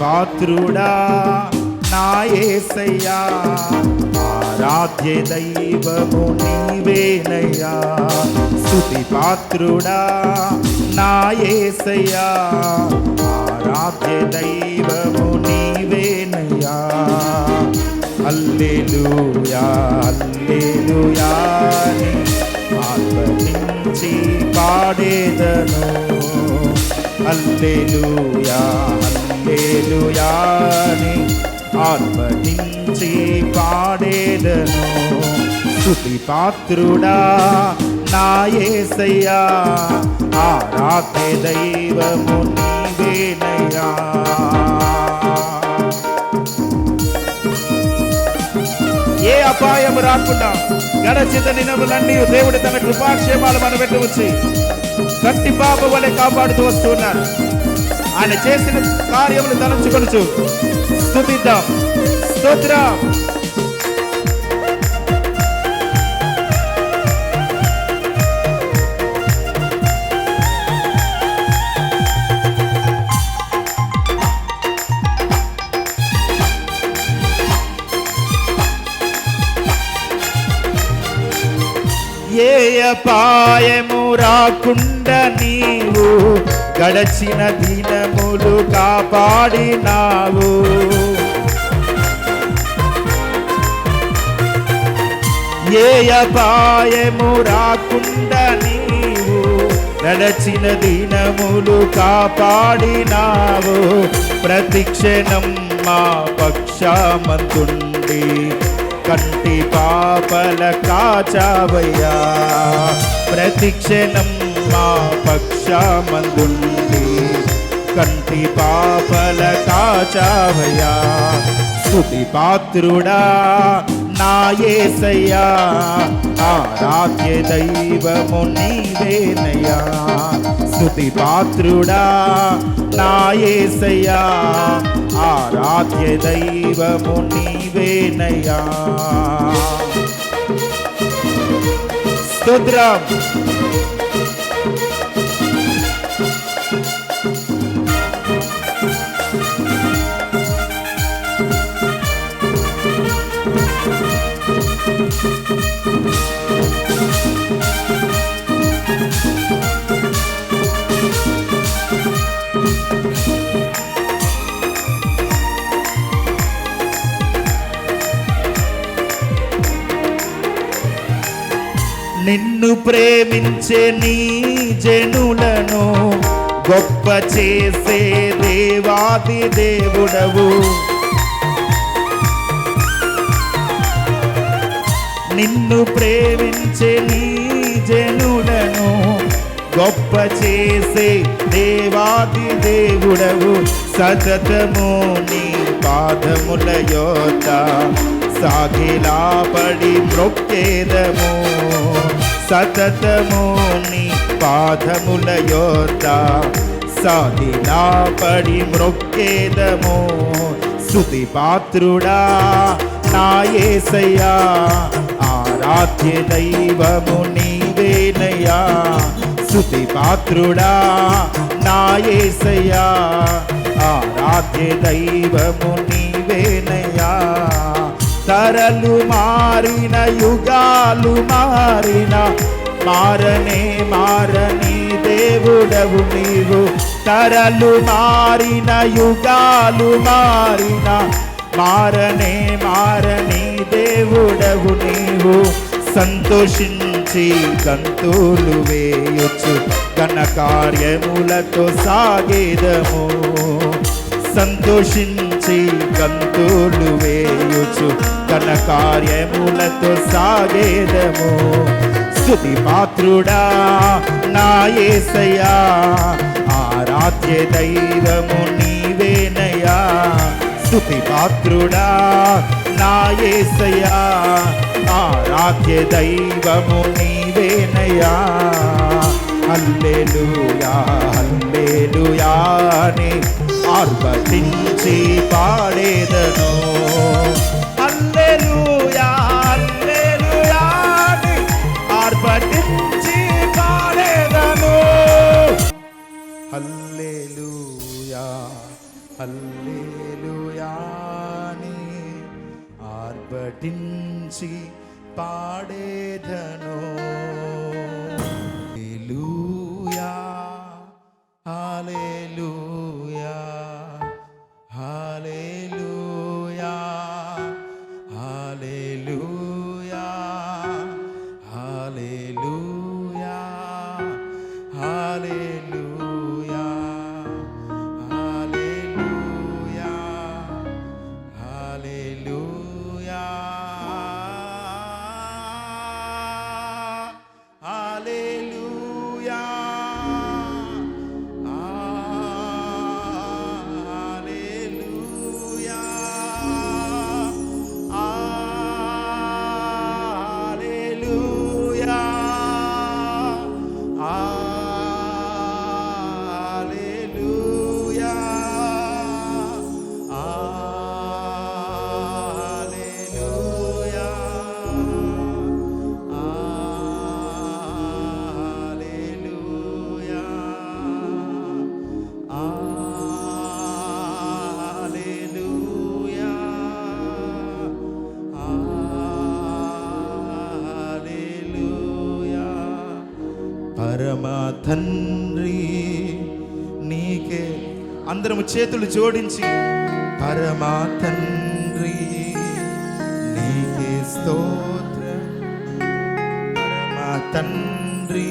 పాత్రుడా నా ఏసయ్యా ఆరాధ్య దైవము నీవేనయ్యా. స్థుతి పాత్రుడా నా ఏసయ్యా ఆరాధ్య దైవము నీవేనయ్యా. అల్లెలుయా అల్లెలూయా అని ఆత్మనించి పాడేదను. అల్లెలుయా హల్లెలూయాని అని పాడేదను స్తుతి పాత్రుడా నా యేసయ్యా ఆరాధ్య దైవము నీవేనయ్యా. ఏ అపాయం రాకుండా గడచిత దినములన్నీ దేవుడు తన కృపాక్షేమాలు మన పెట్టి వచ్చి గట్టి పాప వలె కాపాడుతూ వస్తున్నారు ఆయన చేసిన కార్యములు తలంచుకొనచ్చు స్థుతిద్దాం స్తోత్రం. ఏ అపాయము రాకుండా నీవు గడచిన దినములు కాపాడినావు. ఏ అపాయము రాకుండా నీవు నడచిన దినములు కాపాడినావు. ప్రతిక్షణం మా పక్షమంతుండి కంటి పాపల కాచావయ్యా. ప్రతిక్షణం మా పక్షమందుండి కంటి పాపల కాచావయ్యా స్థుతి పాత్రుడా నాయేసయ్యా ఆరాధ్య దైవము నీవేనయ్యా. స్థుతి పాత్రుడా నాయేసయ్యా ఆరాధ్య దైవము నీవేనయ్యా. స్తోత్రం. నిన్ను ప్రేమించే నీ జనులను గొప్ప చేసే దేవాది దేవుడవు. నిన్ను ప్రేమించే నీ జనులను గొప్ప చేసే దేవాది దేవుడవు. సతతము నీ పాదముల యోత సాగిలాపడి మ్రొక్కేదము. సతతము నీ పాదముల యోత సాగిలాపడి మ్రొక్కేదము స్తుతి పాత్రుడా నాయేసయ్యా ఆరాధ్య దైవము నీవేనయ్యా స్తుతి పాత్రుడా నాయేసయ్యా ఆరాధ్య దైవము నీవేనయ్యా. తరలు మారిన యుగాలు మారిన మారనే మారని దేవుడవు నీవు. తరలు మారిన యుగాలు మారిన మారనే మారని దేవుడవు నీవు. సంతోషించి గంతులు వేయొచ్చు ఘన కార్యములతో సాగేదము. సంతోషించి గంతులు వేయుచు తన కార్యములతో సాగేదము. స్థుతి పాత్రుడా నా యేసయ్యా ఆరాధ్య దైవము నీవేనయ్యా. స్థుతి పాత్రుడా నా యేసయ్యా ఆరాధ్య దైవము నీవేనయ్యా. హల్లెలూయా హల్లెలూయా అని ఆర్భటించి పాడేదను. అల్లెలుయా అల్లెలుయా ఆర్భటించి పాడేదను. హల్లెలుయా హల్లెలుయాని ఆర్భటించి పాడేదను. తండ్రి నీకే అందరము చేతులు జోడించి పరమా తండ్రి నీకే స్తోత్ర. పరమా తండ్రి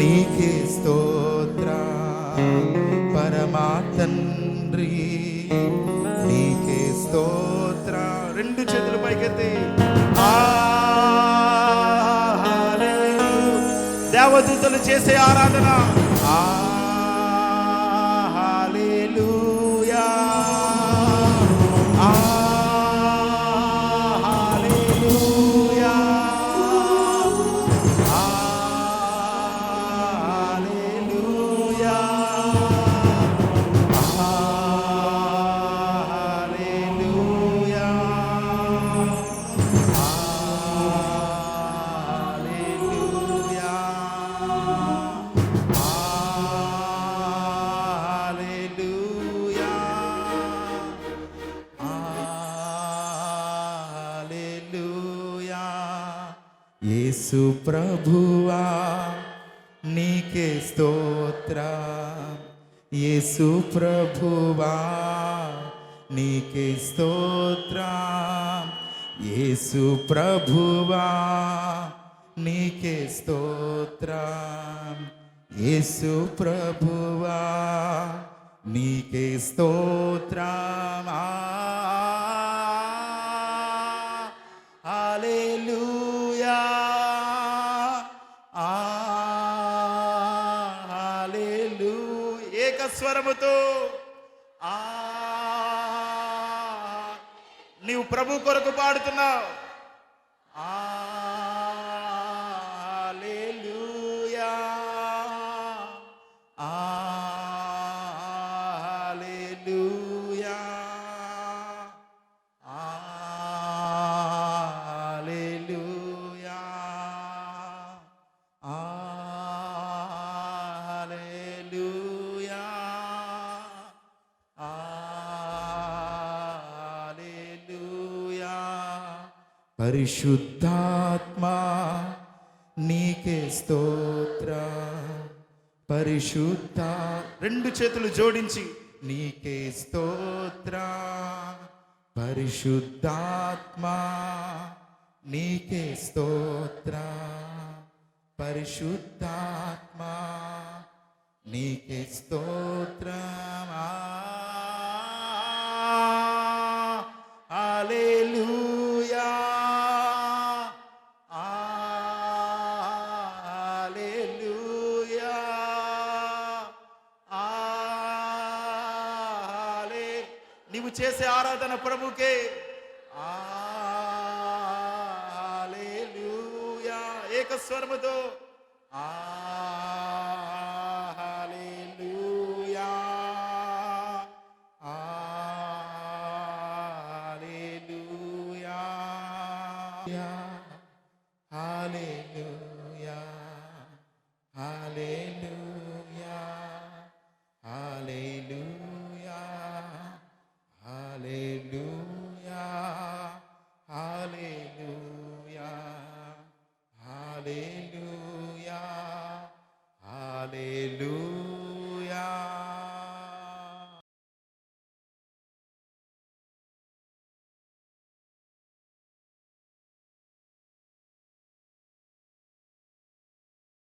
నీకే స్తోత్ర. పరమా తండ్రి నీకే స్తోత్ర. రెండు చేతులు దేవదూతలు చేసే ఆరాధన. ఆ, యేసు ప్రభువా నీకే స్తోత్ర. యేసు ప్రభువా నీకే స్తోత్ర. యేసు ప్రభువా నీకే స్తోత్ర. యేసు ప్రభువా నీకే స్తోత్రమా స్వరముతో ఆ నీవు ప్రభు కొరకు పాడుతున్నావు. పరిశుద్ధాత్మా నీకే స్తోత్ర. పరిశుద్ధ రెండు చేతులు జోడించి నీకే స్తోత్ర. పరిశుద్ధాత్మా నీకే స్తోత్ర. పరిశుద్ధాత్మా నీకే స్తోత్రమా చేసే ఆరాధన ప్రభుకే. ఆలేలుయా ఏకస్వరముతో. ఆలేలుయా ఆలేలుయా హల్లెలూయా